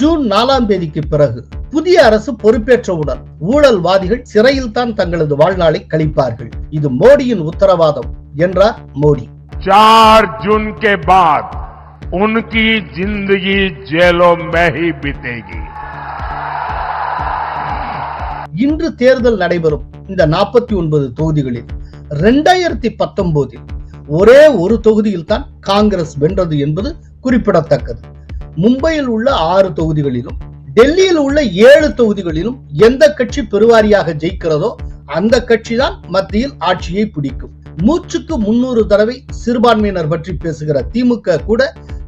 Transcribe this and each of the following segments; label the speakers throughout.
Speaker 1: June நாலாம் தேதிக்கு பிறகு புதிய அரசு பொறுப்பேற்றவுடன் ஊழல்வாதிகள் சிறையில் தான் தங்களது வாழ்நாளை கழிப்பார்கள் இது மோடியின்
Speaker 2: உத்தரவாதம் என்றார் மோடி சார் ஜூன்
Speaker 1: இன்று தேர்தல் நடைபெறும் இந்த நாற்பத்தி ஒன்பது தொகுதிகளில் இரண்டாயிரத்தி பத்தொன்பதில் ஒரே ஒரு தொகுதியில் தான் காங்கிரஸ் வென்றது என்பது குறிப்பிடத்தக்கது மும்பையில் உள்ள ஆறு தொகுதிகளிலும் டெல்லியில் உள்ள ஏழு தொகுதிகளிலும் எந்த கட்சி பெருவாரியாக ஜெயிக்கிறதோ அந்த கட்சி தான் மத்தியில் ஆட்சியை பிடிக்கும் மூச்சுக்கு முன்னூறு தடவை சிறுபான்மையினர் பற்றி பேசுகிற திமுக கூட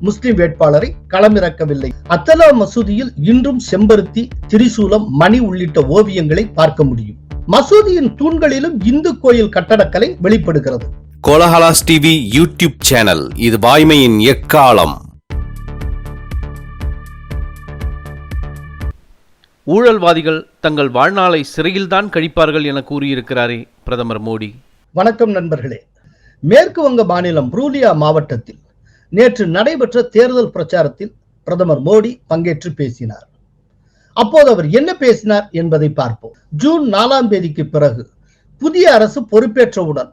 Speaker 1: முஸ்லிம் வேட்பாளரை களமிறக்கவில்லை அத்தலா மசூதியில் இன்றும் செம்பருத்தி திரிசூலம் மணி உள்ளிட்ட ஓவியங்களை பார்க்க முடியும் மசூதியின் தூண்களிலும் இந்து கோயில் கட்டடக்கலை வெளிப்படுகிறது
Speaker 3: கோலஹலாஸ் டிவி யூடியூப் சேனல் இது வாய்மையின் எக்காலம் ஊழல்வாதிகள் தங்கள் வாழ்நாளை சிறையில்தான் கழிப்பார்கள் என கூறியிருக்கிறாரே பிரதமர் மோடி
Speaker 1: வணக்கம் நண்பர்களே மேற்கு வங்க மாநிலம் புரூலியா மாவட்டத்தில் நேற்று நடைபெற்ற தேர்தல் பிரச்சாரத்தில் பிரதமர் மோடி பங்கேற்று பேசினார் அப்போது அவர் என்ன பேசினார் என்பதை பார்ப்போம் ஜூன் நாலாம் தேதிக்கு பிறகு புதிய அரசு பொறுப்பேற்றவுடன்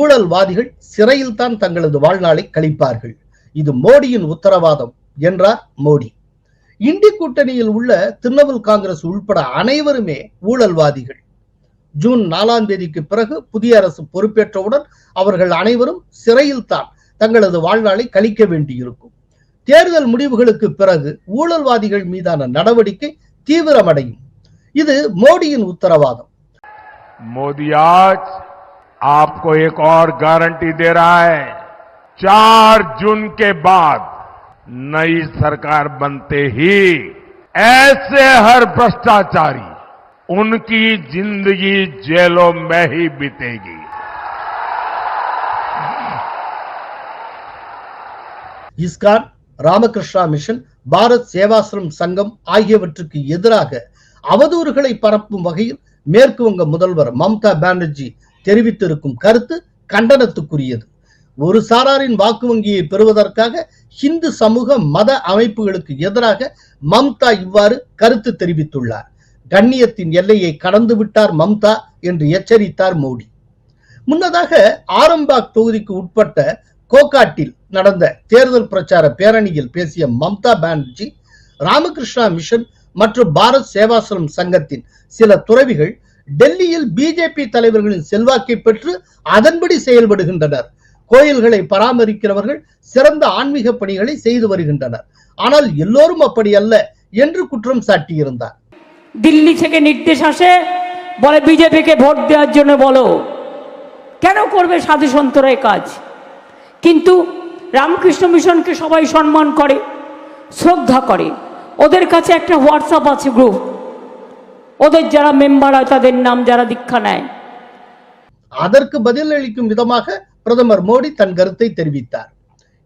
Speaker 1: ஊழல்வாதிகள் சிறையில் தான் தங்களது வாழ்நாளை கழிப்பார்கள் இது மோடியின் உத்தரவாதம் என்றார் மோடி இந்தி கூட்டணியில் உள்ள திரிணாமுல் காங்கிரஸ் உள்பட அனைவருமே ஊழல்வாதிகள் ஜூன் நாலாம் தேதிக்கு பிறகு புதிய அரசு பொறுப்பேற்றவுடன் அவர்கள் அனைவரும் சிறையில் தான் தங்களது வாழ்நாளை கழிக்க வேண்டியிருக்கும் தேர்தல் முடிவுகளுக்கு பிறகு ஊழல்வாதிகள் மீதான நடவடிக்கை தீவிரமடையும் இது
Speaker 2: மோடியின் உத்தரவாதம் மோடி ஆஜ் आपको एक और गारंटी नई सरकार बनते ही ऐसे हर भ्रष्टाचारी उनकी जिंदगी जेलों में ही बीतेगी இஸ்கான் ராமகிருஷ்ணா
Speaker 1: மிஷன் பாரத் சேவாசிரம் சங்கம் ஆகியவற்றுக்கு எதிராக அவதூறுகளை பரப்பும் வகையில் மேற்கு வங்க முதல்வர் மம்தா பானர்ஜி தெரிவித்திருக்கும் கருத்து கண்டனத்துக்குரியது ஒரு சாராரின் வாக்கு வங்கியை பெறுவதற்காக ஹிந்து சமூக மத அமைப்புகளுக்கு எதிராக மம்தா இவ்வாறு கருத்து தெரிவித்துள்ளார் கண்ணியத்தின் எல்லையை கடந்து விட்டார் மம்தா என்று எச்சரித்தார் மோடி முன்னதாக ஆரம்பாக் தொகுதிக்கு உட்பட்ட கோகாட்டில் நடந்த தேர்தல் பிரச்சார பேரணியில் பேசிய மம்தா பானர்ஜி ராமகிருஷ்ணா மிஷன் மற்றும் பாரத் சேவாசிரம் சங்கத்தின் சில துறவிகள் டெல்லியில் பிஜேபி தலைவர்களின் செல்வாக்கை பெற்று அதன்படி செயல்படுகின்றனர் கோயில்களை பராமரிக்கிறவர்கள் சிறந்த ஆன்மீக பணிகளை செய்து வருகின்றனர் ஆனால் எல்லோரும் அப்படி அல்ல என்று குற்றம் சாட்டியிருந்தார் দিল্লি থেকে নির্দেশ আসে বলে বিজেপিকে ভোট দেওয়ার জন্য বলো কেন করবে সাধু সন্তরা কাজ কিন্তু রামকৃষ্ণ মিশনকে সবাই সম্মান করে শ্রদ্ধা করে ওদের কাছে একটা হোয়াটসঅ্যাপ আছে গ্রুপ ওদের যারা মেম্বার হয় তাদের নাম যারা দীক্ষা নেয় அதற்கு பதில் அளிக்கும் விதமாக பிரதமர் மோடி தன் கருத்தை தெரிவித்தார்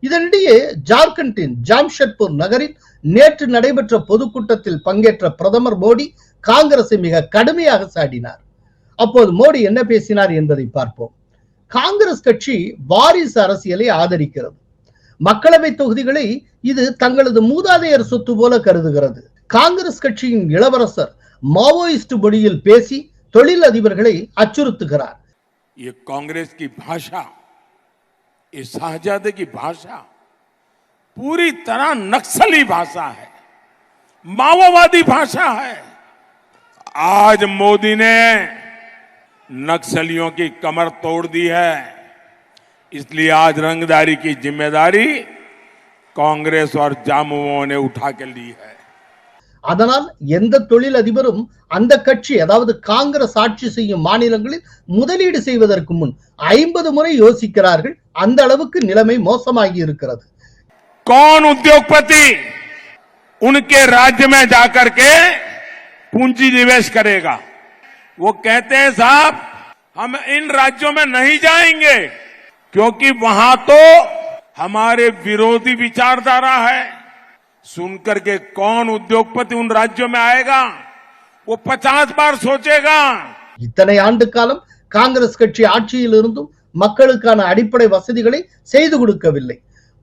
Speaker 1: இதனிடையே ஜார்க்கண்டின் ஜாம்ஷெட்பூர் நகரில் நேற்று நடைபெற்ற பொதுக்கூட்டத்தில் பங்கேற்ற பிரதமர் மோடி காங்கிரசை மிக கடுமையாக சாடினார் அப்போது மோடி என்ன பேசினார் என்பதை பார்ப்போம் காங்கிரஸ் கட்சி வாரிசு அரசியலை ஆதரிக்கிறது மக்களவை தொகுதிகளை இது தங்களது மூதாதையர் சொத்து போல கருதுகிறது காங்கிரஸ் கட்சியின் இளவரசர் மாவோயிஸ்ட் மொழியில் பேசி தொழில் அதிபர்களை அச்சுறுத்துகிறார்
Speaker 2: காங்கிரஸ் கி பாஷா ये शाहजादे की भाषा पूरी तरह नक्सली भाषा है माओवादी भाषा है आज मोदी ने नक्सलियों की कमर तोड़ दी है इसलिए आज रंगदारी की जिम्मेदारी कांग्रेस और जामुओं ने उठा के ली है
Speaker 1: அதனால் எந்த தொழில் அதிபரும் அந்த கட்சி அதாவது காங்கிரஸ் ஆட்சி செய்யும் மாநிலங்களில் முதலீடு செய்வதற்கு முன் ஐம்பது முறை யோசிக்கிறார்கள் அந்த அளவுக்கு நிலைமை மோசமாகி இருக்கிறது
Speaker 2: कौन உத்தியோகபதி உனக்கே ராஜ்யமே ஜாக்கர் கே के पूंजी निवेश करेगा वो कहते हैं साहब हम इन राज्यों में नहीं जाएंगे क्योंकि वहां सुनकर के कौन उद्योगपति उन राज्यों में आएगा वो पचास बार सोचेगा
Speaker 1: இத்தனை ஆண்டு காலம் காங்கிரஸ் கட்சி ஆட்சியில் இருந்தும் மக்களுக்கான அடிப்படை வசதிகளை செய்து கொடுக்கவில்லை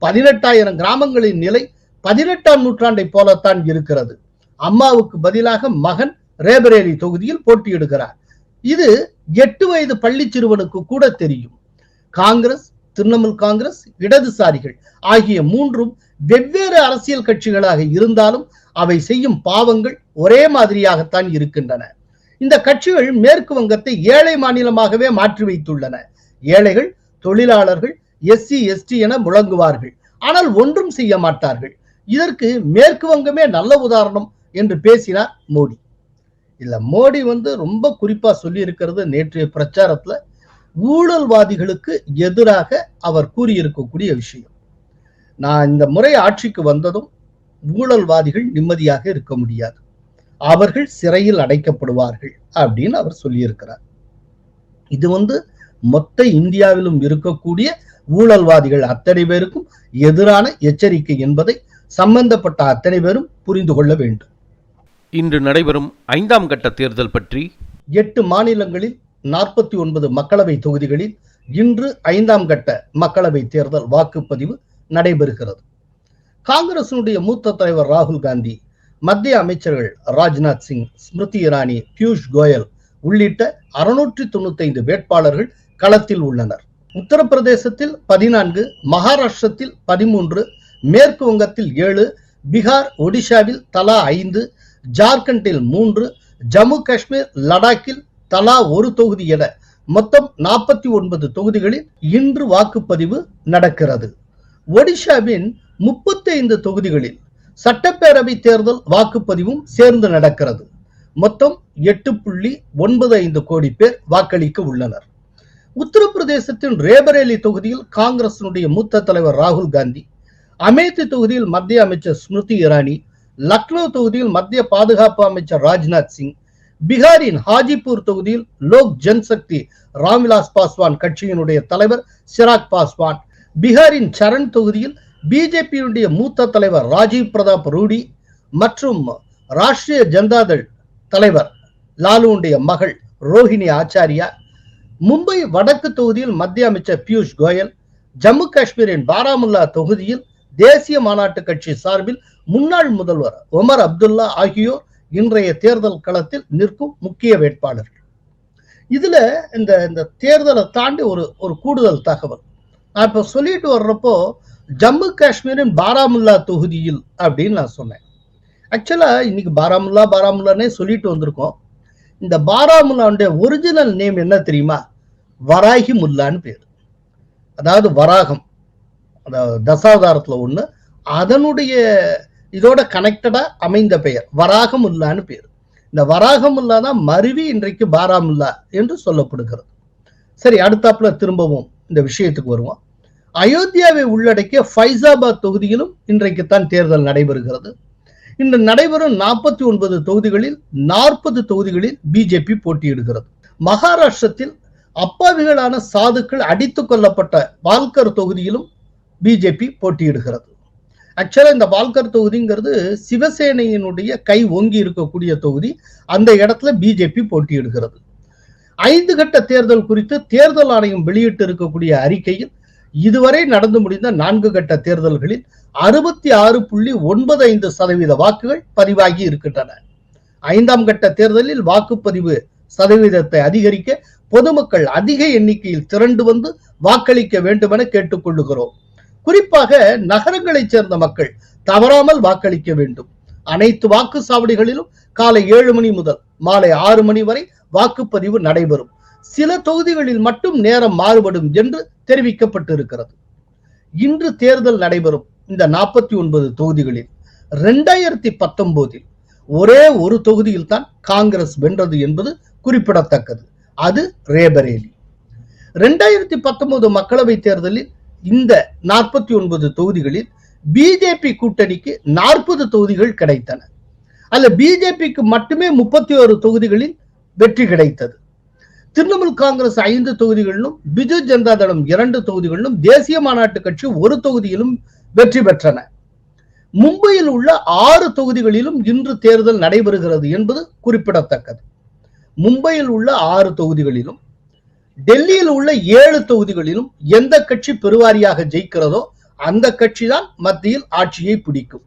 Speaker 1: பதினெட்டாயிரம் கிராமங்களின் நிலை பதினெட்டாம் நூற்றாண்டை போலத்தான் இருக்கிறது அம்மாவுக்கு பதிலாக மகன் ரேபரேலி தொகுதியில் போட்டியிடுகிறார் இது எட்டு வயது பள்ளி சிறுவனுக்கு கூட தெரியும் காங்கிரஸ் திரிணாமுல் காங்கிரஸ் இடதுசாரிகள் ஆகிய மூன்றும் வெவ்வேறு அரசியல் கட்சிகளாக இருந்தாலும் அவை செய்யும் பாவங்கள் ஒரே மாதிரியாகத்தான் இருக்கின்றன இந்த கட்சிகள் மேற்கு வங்கத்தை ஏழை மாநிலமாகவே மாற்றி வைத்துள்ளன ஏழைகள் தொழிலாளர்கள் எஸ்சி எஸ்டி என முழங்குவார்கள் ஆனால் ஒன்றும் செய்ய மாட்டார்கள் இதற்கு மேற்கு வங்கமே நல்ல உதாரணம் என்று பேசினார் மோடி இல்ல மோடி வந்து ரொம்ப குறிப்பா சொல்லி இருக்கிறது நேற்றைய பிரச்சாரத்துல ஊழல்வாதிகளுக்கு எதிராக அவர் கூறியிருக்கக்கூடிய விஷயம் நான் இந்த முறை ஆட்சிக்கு வந்ததும் ஊழல்வாதிகள் நிம்மதியாக இருக்க முடியாது அவர்கள் சிறையில் அடைக்கப்படுவார்கள் அப்படின்னு அவர் சொல்லியிருக்கிறார் இது வந்து மொத்த இந்தியாவிலும் இருக்கக்கூடிய ஊழல்வாதிகள் அத்தனை பேருக்கும் எதிரான எச்சரிக்கை என்பதை சம்பந்தப்பட்ட அத்தனை பேரும் புரிந்து கொள்ள வேண்டும்
Speaker 3: இன்று நடைபெறும் ஐந்தாம் கட்ட தேர்தல்
Speaker 1: பற்றி எட்டு மாநிலங்களில் நாற்பத்தி ஒன்பது மக்களவை தொகுதிகளில் இன்று ஐந்தாம் கட்ட மக்களவை தேர்தல் வாக்குப்பதிவு நடைபெறுகிறது காங்கிரசினுடைய மூத்த தலைவர் ராகுல் காந்தி மத்திய அமைச்சர்கள் ராஜ்நாத் சிங் ஸ்மிருதி இரானி பியூஷ் கோயல் உள்ளிட்ட அறுநூற்றி தொண்ணூத்தி ஐந்து வேட்பாளர்கள் களத்தில் உள்ளனர் உத்தரப்பிரதேசத்தில் பதினான்கு மகாராஷ்டிரத்தில் பதிமூன்று மேற்கு வங்கத்தில் ஏழு பீகார் ஒடிஷாவில் தலா ஐந்து ஜார்க்கண்டில் மூன்று ஜம்மு காஷ்மீர் லடாக்கில் தலா ஒரு தொகுதி என மொத்தம் நாற்பத்தி ஒன்பது தொகுதிகளில் இன்று வாக்குப்பதிவு நடக்கிறது ஒடிஷாவின் முப்பத்தைந்து தொகுதிகளில் சட்டப்பேரவை தேர்தல் வாக்குப்பதிவும் சேர்ந்து நடக்கிறது மொத்தம் எட்டு புள்ளி ஒன்பது ஐந்து கோடி பேர் வாக்களிக்க உள்ளனர் உத்தரப்பிரதேசத்தின் ரேபரேலி தொகுதியில் காங்கிரசினுடைய மூத்த தலைவர் ராகுல் காந்தி அமேதி தொகுதியில் மத்திய அமைச்சர் ஸ்மிருதி இரானி லக்னோ தொகுதியில் மத்திய பாதுகாப்பு அமைச்சர் ராஜ்நாத் சிங் பீகாரின் ஹாஜிபூர் தொகுதியில் லோக் ஜன்சக்தி ராம்விலாஸ் பாஸ்வான் கட்சியினுடைய தலைவர் சிராக் பாஸ்வான் பீகாரின் சரண் தொகுதியில் பிஜேபியுடைய மூத்த தலைவர் ராஜீவ் பிரதாப் ரூடி மற்றும் ராஷ்டிரிய ஜனதாதள் தலைவர் லாலுவுடைய மகள் ரோஹிணி ஆச்சாரியா மும்பை வடக்கு தொகுதியில் மத்திய அமைச்சர் பியூஷ் கோயல் ஜம்மு காஷ்மீரின் பாராமுல்லா தொகுதியில் தேசிய மாநாட்டு கட்சி சார்பில் முன்னாள் முதல்வர் ஒமர் அப்துல்லா ஆகியோர் இன்றைய தேர்தல் களத்தில் நிற்கும் முக்கிய வேட்பாளர்கள் இதுல இந்த இந்த தேர்தலை தாண்டி ஒரு ஒரு கூடுதல் தகவல் நான் இப்போ சொல்லிட்டு வர்றப்போ ஜம்மு காஷ்மீரின் பாராமுல்லா தொகுதியில் அப்படின்னு நான் சொன்னேன் ஆக்சுவலாக இன்னைக்கு பாராமுல்லா பாராமுல்லானே சொல்லிட்டு வந்திருக்கோம் இந்த பாராமுல்லாவுடைய ஒரிஜினல் நேம் என்ன தெரியுமா வராகி முல்லான்னு பேர் அதாவது வராகம் அதாவது தசாவதாரத்தில் ஒன்று அதனுடைய இதோட கனெக்டடாக அமைந்த பெயர் வராகமுல்லான்னு பேர் இந்த வராகமுல்லா தான் மருவி இன்றைக்கு பாராமுல்லா என்று சொல்லப்படுகிறது சரி அடுத்தாப்புல திரும்பவும் இந்த விஷயத்துக்கு வருவோம் அயோத்தியாவை உள்ளடக்கிய ஃபைசாபாத் தொகுதியிலும் இன்றைக்குத்தான் தேர்தல் நடைபெறுகிறது இன்று நடைபெறும் நாற்பத்தி ஒன்பது தொகுதிகளில் நாற்பது தொகுதிகளில் பிஜேபி போட்டியிடுகிறது மகாராஷ்டிரத்தில் அப்பாவிகளான சாதுக்கள் அடித்து கொல்லப்பட்ட பால்கர் தொகுதியிலும் பிஜேபி போட்டியிடுகிறது ஆக்சுவலாக இந்த பால்கர் தொகுதிங்கிறது சிவசேனையினுடைய கை ஓங்கி இருக்கக்கூடிய தொகுதி அந்த இடத்துல பிஜேபி போட்டியிடுகிறது ஐந்து கட்ட தேர்தல் குறித்து தேர்தல் ஆணையம் வெளியிட்டு இருக்கக்கூடிய அறிக்கையில் இதுவரை நடந்து முடிந்த நான்கு கட்ட தேர்தல்களில் அறுபத்தி ஆறு புள்ளி ஒன்பது ஐந்து சதவீத வாக்குகள் பதிவாகி இருக்கின்றன ஐந்தாம் கட்ட தேர்தலில் வாக்குப்பதிவு சதவீதத்தை அதிகரிக்க பொதுமக்கள் அதிக எண்ணிக்கையில் திரண்டு வந்து வாக்களிக்க வேண்டும் என கேட்டுக்கொள்ளுகிறோம் குறிப்பாக நகரங்களைச் சேர்ந்த மக்கள் தவறாமல் வாக்களிக்க வேண்டும் அனைத்து வாக்குச்சாவடிகளிலும் காலை ஏழு மணி முதல் மாலை ஆறு மணி வரை வாக்குப்பதிவு நடைபெறும் சில தொகுதிகளில் மட்டும் நேரம் மாறுபடும் என்று தெரிவிக்கப்பட்டிருக்கிறது இன்று தேர்தல் நடைபெறும் இந்த நாற்பத்தி ஒன்பது தொகுதிகளில் இரண்டாயிரத்தி பத்தொன்பதில் ஒரே ஒரு தொகுதியில் தான் காங்கிரஸ் வென்றது என்பது குறிப்பிடத்தக்கது அது ரேபரேலி ரெண்டாயிரத்தி பத்தொன்பது மக்களவை தேர்தலில் இந்த நாற்பத்தி ஒன்பது தொகுதிகளில் பிஜேபி கூட்டணிக்கு நாற்பது தொகுதிகள் கிடைத்தன அல்ல பிஜேபிக்கு மட்டுமே முப்பத்தி ஒரு தொகுதிகளில் வெற்றி கிடைத்தது திரிணாமுல் காங்கிரஸ் ஐந்து தொகுதிகளிலும் பிஜு ஜனதா தளம் இரண்டு தொகுதிகளிலும் தேசிய மாநாட்டு கட்சி ஒரு தொகுதியிலும் வெற்றி பெற்றன மும்பையில் உள்ள ஆறு தொகுதிகளிலும் இன்று தேர்தல் நடைபெறுகிறது என்பது குறிப்பிடத்தக்கது மும்பையில் உள்ள ஆறு தொகுதிகளிலும் டெல்லியில் உள்ள ஏழு தொகுதிகளிலும் எந்த கட்சி பெருவாரியாக ஜெயிக்கிறதோ அந்த கட்சி தான் மத்தியில் ஆட்சியை பிடிக்கும்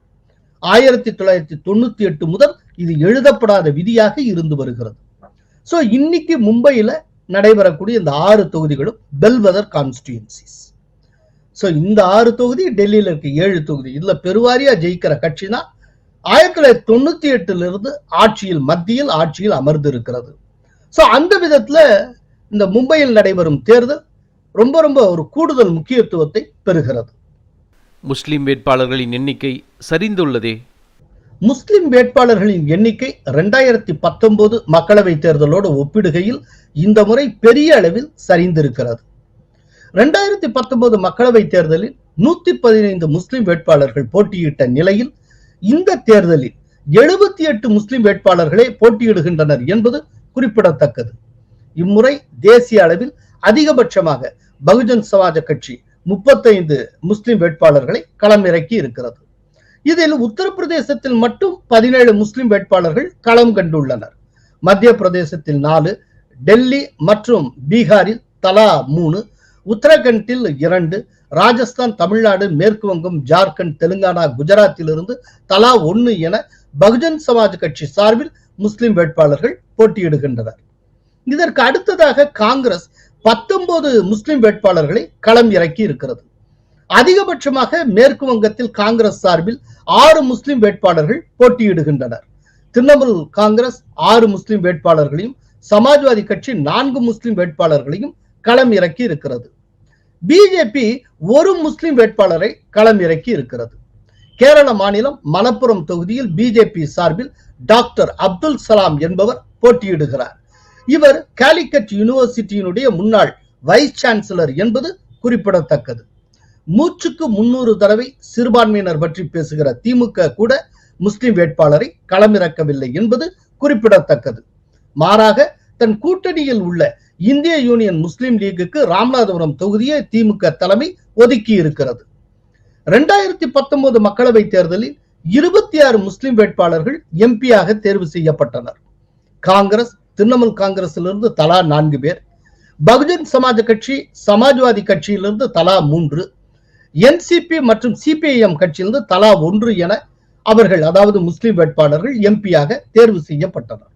Speaker 1: ஆயிரத்தி தொள்ளாயிரத்தி தொண்ணூத்தி எட்டு முதல் இது எழுதப்படாத விதியாக இருந்து வருகிறது ஸோ இன்னைக்கு மும்பையில் நடைபெறக்கூடிய இந்த ஆறு தொகுதிகளும் பெல்வெதர் கான்ஸ்டியூன்சிஸ் ஸோ இந்த ஆறு தொகுதி டெல்லியில் இருக்க ஏழு தொகுதி இதில் பெருவாரியாக ஜெயிக்கிற கட்சி தான் ஆயிரத்தி தொள்ளாயிரத்தி தொண்ணூற்றி எட்டுலேருந்து ஆட்சியில் மத்தியில் ஆட்சியில் அமர்ந்து இருக்கிறது ஸோ அந்த விதத்தில் இந்த மும்பையில் நடைபெறும் தேர்தல் ரொம்ப ரொம்ப ஒரு கூடுதல் முக்கியத்துவத்தை பெறுகிறது
Speaker 3: முஸ்லிம் வேட்பாளர்களின் எண்ணிக்கை சரிந்துள்ளதே
Speaker 1: முஸ்லிம் வேட்பாளர்களின் எண்ணிக்கை இரண்டாயிரத்தி பத்தொன்பது மக்களவைத் தேர்தலோடு ஒப்பிடுகையில் இந்த முறை பெரிய அளவில் சரிந்திருக்கிறது இரண்டாயிரத்தி பத்தொன்பது மக்களவைத் தேர்தலில் நூத்தி பதினைந்து முஸ்லிம் வேட்பாளர்கள் போட்டியிட்ட நிலையில் இந்த தேர்தலில் எழுபத்தி எட்டு முஸ்லிம் வேட்பாளர்களே போட்டியிடுகின்றனர் என்பது குறிப்பிடத்தக்கது இம்முறை தேசிய அளவில் அதிகபட்சமாக பகுஜன் சமாஜ கட்சி முப்பத்தைந்து முஸ்லிம் வேட்பாளர்களை களமிறக்கி இருக்கிறது இதில் உத்தரப்பிரதேசத்தில் மட்டும் பதினேழு முஸ்லிம் வேட்பாளர்கள் களம் கண்டுள்ளனர் மத்திய பிரதேசத்தில் நாலு டெல்லி மற்றும் பீகாரில் தலா மூணு உத்தரகண்டில் இரண்டு ராஜஸ்தான் தமிழ்நாடு மேற்கு வங்கம் ஜார்க்கண்ட் தெலுங்கானா குஜராத்திலிருந்து தலா ஒன்று என பகுஜன் சமாஜ் கட்சி சார்பில் முஸ்லிம் வேட்பாளர்கள் போட்டியிடுகின்றனர் இதற்கு அடுத்ததாக காங்கிரஸ் பத்தொன்பது முஸ்லிம் வேட்பாளர்களை களம் இறக்கி இருக்கிறது அதிகபட்சமாக மேற்கு வங்கத்தில் காங்கிரஸ் சார்பில் ஆறு முஸ்லிம் வேட்பாளர்கள் போட்டியிடுகின்றனர் திரிணாமுல் காங்கிரஸ் ஆறு முஸ்லிம் வேட்பாளர்களையும் சமாஜ்வாதி கட்சி நான்கு முஸ்லிம் வேட்பாளர்களையும் களம் இறக்கி இருக்கிறது பிஜேபி ஒரு முஸ்லிம் வேட்பாளரை களம் இறக்கி இருக்கிறது கேரள மாநிலம் மலப்புரம் தொகுதியில் பிஜேபி சார்பில் டாக்டர் அப்துல் சலாம் என்பவர் போட்டியிடுகிறார் இவர் காலிக்கட் யூனிவர்சிட்டியினுடைய முன்னாள் வைஸ் சான்சலர் என்பது குறிப்பிடத்தக்கது மூச்சுக்கு முன்னூறு தடவை சிறுபான்மையினர் பற்றி பேசுகிற திமுக கூட முஸ்லிம் வேட்பாளரை களமிறக்கவில்லை என்பது குறிப்பிடத்தக்கது மாறாக தன் கூட்டணியில் உள்ள இந்திய யூனியன் முஸ்லிம் லீகுக்கு ராமநாதபுரம் தொகுதியை திமுக தலைமை ஒதுக்கி இருக்கிறது இரண்டாயிரத்தி பத்தொன்பது மக்களவை தேர்தலில் இருபத்தி ஆறு முஸ்லிம் வேட்பாளர்கள் எம்பியாக தேர்வு செய்யப்பட்டனர் காங்கிரஸ் திரிணாமுல் காங்கிரஸிலிருந்து தலா நான்கு பேர் பகுஜன் சமாஜ் கட்சி சமாஜ்வாதி கட்சியிலிருந்து தலா மூன்று என்சிபி மற்றும் சிபிஐஎம் கட்சியிலிருந்து தலா ஒன்று என அவர்கள் அதாவது முஸ்லிம் வேட்பாளர்கள் எம்பியாக தேர்வு செய்யப்பட்டனர்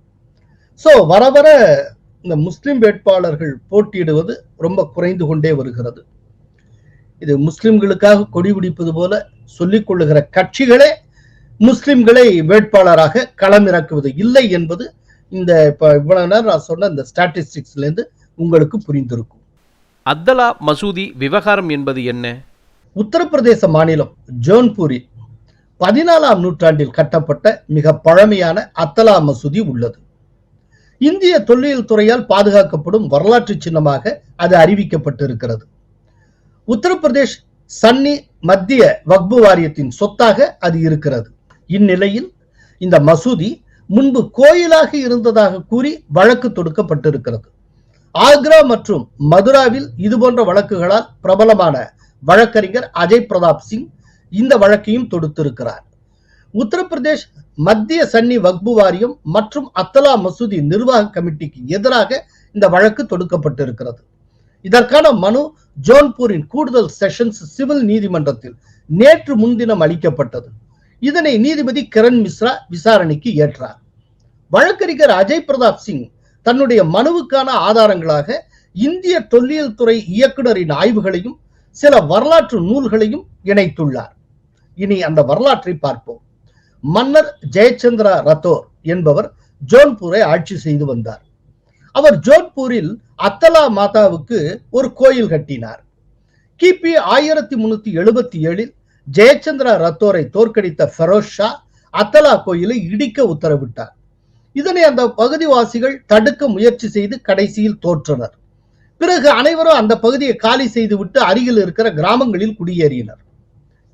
Speaker 1: ஸோ வர வர இந்த முஸ்லிம் வேட்பாளர்கள் போட்டியிடுவது ரொம்ப குறைந்து கொண்டே வருகிறது இது முஸ்லிம்களுக்காக கொடி பிடிப்பது போல சொல்லிக் கொள்ளுகிற கட்சிகளே முஸ்லிம்களை வேட்பாளராக களமிறக்குவது இல்லை என்பது இந்த இப்போ இவ்வளவு நேரம் நான் சொன்ன இந்த ஸ்டாட்டிஸ்டிக்ஸ்லேருந்து உங்களுக்கு புரிந்திருக்கும்
Speaker 3: அத்தலா மசூதி விவகாரம் என்பது என்ன
Speaker 1: உத்தரப்பிரதேச மாநிலம் ஜோன்பூரில் பதினாலாம் நூற்றாண்டில் கட்டப்பட்ட மிக பழமையான அத்தலா மசூதி உள்ளது இந்திய தொல்லியல் துறையால் பாதுகாக்கப்படும் வரலாற்று சின்னமாக அது அறிவிக்கப்பட்டிருக்கிறது உத்தரப்பிரதேஷ் சன்னி மத்திய வக்பு வாரியத்தின் சொத்தாக அது இருக்கிறது இந்நிலையில் இந்த மசூதி முன்பு கோயிலாக இருந்ததாக கூறி வழக்கு தொடுக்கப்பட்டிருக்கிறது ஆக்ரா மற்றும் மதுராவில் இதுபோன்ற வழக்குகளால் பிரபலமான வழக்கறிஞர் அஜய் பிரதாப் சிங் இந்த வழக்கையும் தொடுத்திருக்கிறார் உத்தரப்பிரதேஷ் மத்திய சன்னி வக்பு வாரியம் மற்றும் அத்தலா மசூதி நிர்வாக கமிட்டிக்கு எதிராக இந்த வழக்கு தொடுக்கப்பட்டிருக்கிறது இதற்கான மனு ஜோன்பூரின் கூடுதல் செஷன்ஸ் சிவில் நீதிமன்றத்தில் நேற்று முன்தினம் அளிக்கப்பட்டது இதனை நீதிபதி கிரண் மிஸ்ரா விசாரணைக்கு ஏற்றார் வழக்கறிஞர் அஜய் பிரதாப் சிங் தன்னுடைய மனுவுக்கான ஆதாரங்களாக இந்திய தொல்லியல் துறை இயக்குநரின் ஆய்வுகளையும் சில வரலாற்று நூல்களையும் இணைத்துள்ளார் இனி அந்த வரலாற்றை பார்ப்போம் மன்னர் ஜெயச்சந்திரா ரத்தோர் என்பவர் ஜோன்பூரை ஆட்சி செய்து வந்தார் அவர் ஜோன்பூரில் அத்தலா மாதாவுக்கு ஒரு கோயில் கட்டினார் கிபி ஆயிரத்தி முன்னூத்தி எழுபத்தி ஏழில் ஜெயச்சந்திரா ரத்தோரை தோற்கடித்த ஃபெரோஸ் ஷா அத்தலா கோயிலை இடிக்க உத்தரவிட்டார் இதனை அந்த பகுதிவாசிகள் தடுக்க முயற்சி செய்து கடைசியில் தோற்றனர் பிறகு அனைவரும் அந்த பகுதியை காலி விட்டு அருகில் இருக்கிற கிராமங்களில் குடியேறினர்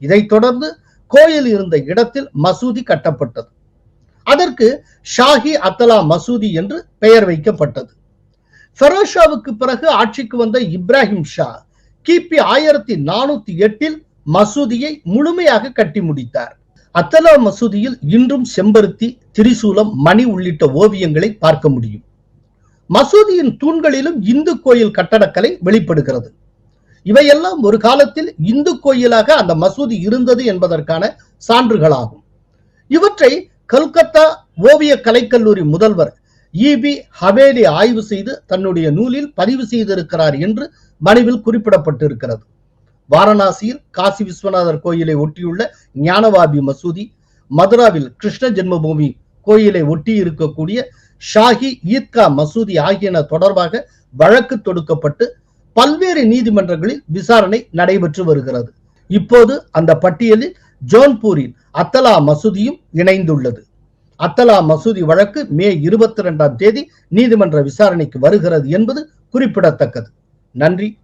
Speaker 1: இதைத் தொடர்ந்து கோயில் இருந்த இடத்தில் மசூதி கட்டப்பட்டது அதற்கு ஷாஹி அத்தலா மசூதி என்று பெயர் வைக்கப்பட்டது ஃபெரோஷாவுக்கு பிறகு ஆட்சிக்கு வந்த இப்ராஹிம் ஷா கிபி ஆயிரத்தி நானூத்தி எட்டில் மசூதியை முழுமையாக கட்டி முடித்தார் அத்தலா மசூதியில் இன்றும் செம்பருத்தி திரிசூலம் மணி உள்ளிட்ட ஓவியங்களை பார்க்க முடியும் மசூதியின் தூண்களிலும் இந்து கோயில் கட்டடக்கலை வெளிப்படுகிறது இவையெல்லாம் ஒரு காலத்தில் இந்து கோயிலாக அந்த மசூதி இருந்தது என்பதற்கான சான்றுகளாகும் இவற்றை கல்கத்தா ஓவிய கலைக்கல்லூரி முதல்வர் இபி ஹவேலி ஆய்வு செய்து தன்னுடைய நூலில் பதிவு செய்திருக்கிறார் என்று மனுவில் குறிப்பிடப்பட்டிருக்கிறது வாரணாசியில் காசி விஸ்வநாதர் கோயிலை ஒட்டியுள்ள ஞானவாபி மசூதி மதுராவில் கிருஷ்ண ஜென்மபூமி கோயிலை ஒட்டி இருக்கக்கூடிய ஷாஹி ஈத்கா மசூதி ஆகியன தொடர்பாக வழக்கு தொடுக்கப்பட்டு பல்வேறு நீதிமன்றங்களில் விசாரணை நடைபெற்று வருகிறது இப்போது அந்த பட்டியலில் ஜோன்பூரின் அத்தலா மசூதியும் இணைந்துள்ளது அத்தலா மசூதி வழக்கு மே இருபத்தி இரண்டாம் தேதி நீதிமன்ற விசாரணைக்கு வருகிறது என்பது குறிப்பிடத்தக்கது நன்றி